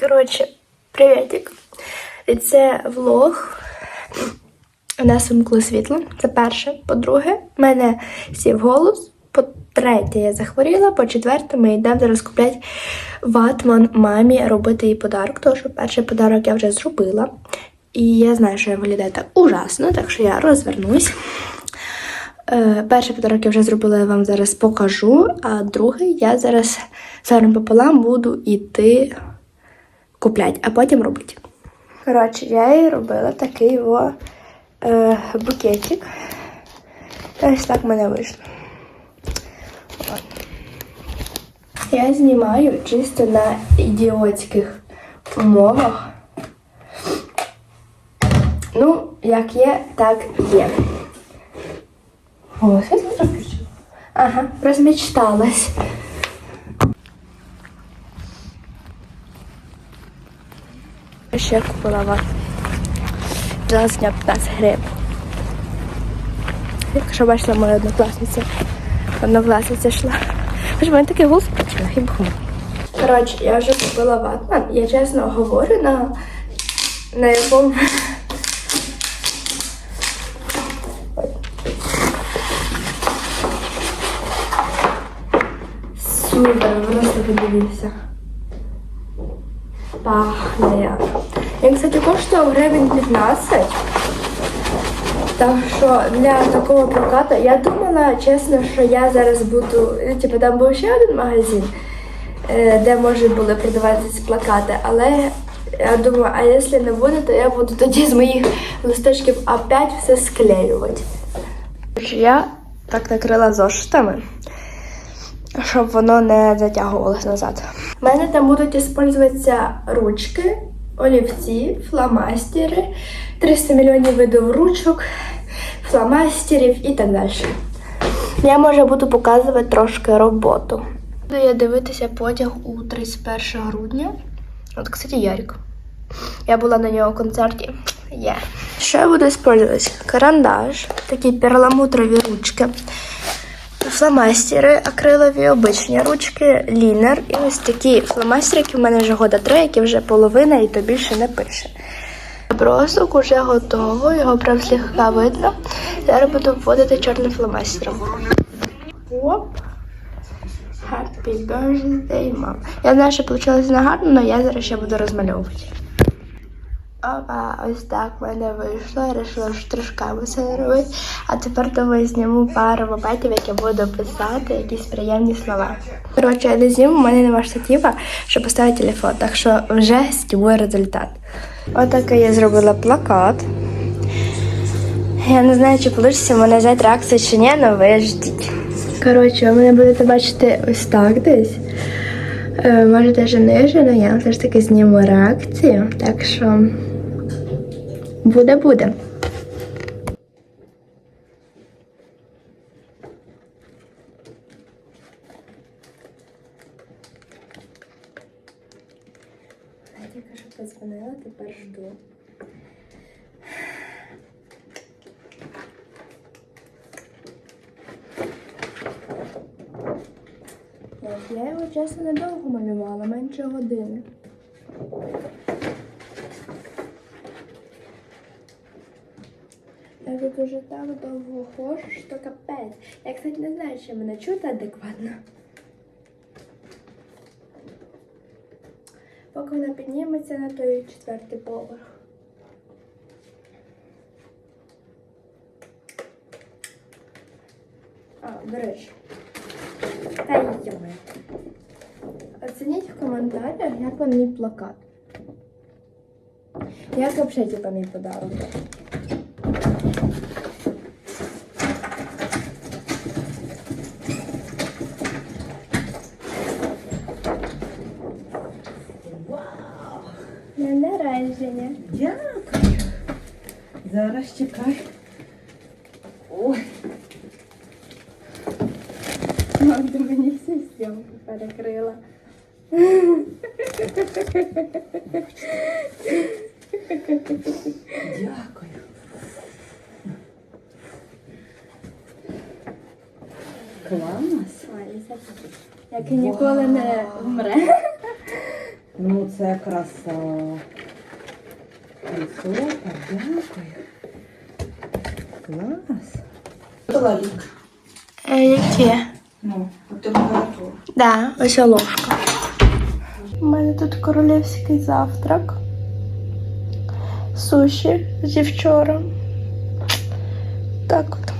Коротше, привітик. Це влог. У нас вимкнуло світло. Це перше. По-друге, в мене сів голос. По-третє, я захворіла. По-четверте, ми йдемо зараз купляти ватман мамі робити їй подарок. Тому що перший подарок я вже зробила. І я знаю, що я виглядаю так ужасно, так що я розвернусь. Е, перший подарок я вже зробила, я вам зараз покажу, а другий я зараз зараз пополам буду йти купляти, а потім робити. Коротше, я їй робила такий о, е, букетик. Та Ось так в мене вийшло. От. Я знімаю чисто на ідіотських умовах. Ну, як є, так є. О, світло включила. Ага, розмечталась. Ще купила вас. Дня 15 гривень. Якщо бачила моя однокласниця. Однокласниця йшла. Хоч в мене такий голос почав, хіба. Коротше, я вже купила ватман. Я чесно говорю на, на якому. Супер, просто подивіться. Пахне. Він, кстати, коштував гривень 15. Так що для такого прокату я думала, чесно, що я зараз буду. Типу, там був ще один магазин, е, де можуть були продаватися плакати, але я думаю, а якщо не буде, то я буду тоді з моїх листочків опять все склеювати. Я так накрила зошитами щоб воно не затягувалось назад. У мене там будуть використовуватися ручки, олівці, фломастери, 300 мільйонів видів ручок, фломастерів і так далі. Я може буду показувати трошки роботу. Буду я дивитися потяг у 31 грудня. От, кстати, Ярик. Я була на нього концерті. Є. Що я буду використовувати? Карандаш, такі перламутрові ручки фломастери акрилові, обичні ручки, лінер і ось такі фломастери, які в мене вже года три, які вже половина і то більше не пише. Бросок уже готово, його прям слегка видно. Зараз буду вводити чорним фломастером. Оп. Happy birthday, мам. Я знаю, що вийшло не гарно, але я зараз ще буду розмальовувати. Опа, ось так в мене вийшло. Я вирішила штришками це робити. А тепер думаю, зніму пару моментів, які буду писати, якісь приємні слова. Коротше, я не зніму, у мене нема штатива, щоб поставити телефон, так що вже зніму результат. Отакий я зробила плакат. Я не знаю, чи вийде в мене взяти реакцію чи ні, але ви ждіть. Коротше, ви мене будете бачити ось так десь. Е, Може, навіть ниже, але я все ж таки зніму реакцію. Так що буде-буде. Я тільки що подзвонила, тепер жду. Я його чесно недовго малювала, менше години. Я тут уже так довго ходжу, що капець. Я, кстати, не знаю, чи мене чути адекватно. Поки вона підніметься на той четвертий поверх. А, до речі. Та йоми. Оцініть в коментарях, як вам мій плакат. Як взагалі типа мій подарунок. Дякую. Зараз чекай. Ой, Мам, мені всю зйомку перекрила. дякую. Клас. І Як і ніколи не вмре. Ну, це краса. Супер, дякую. Клас. Лалік. Е, яке? Ну, температура. Да, ось ложка. У мене тут королівський завтрак. Суші зі вчора. Так от.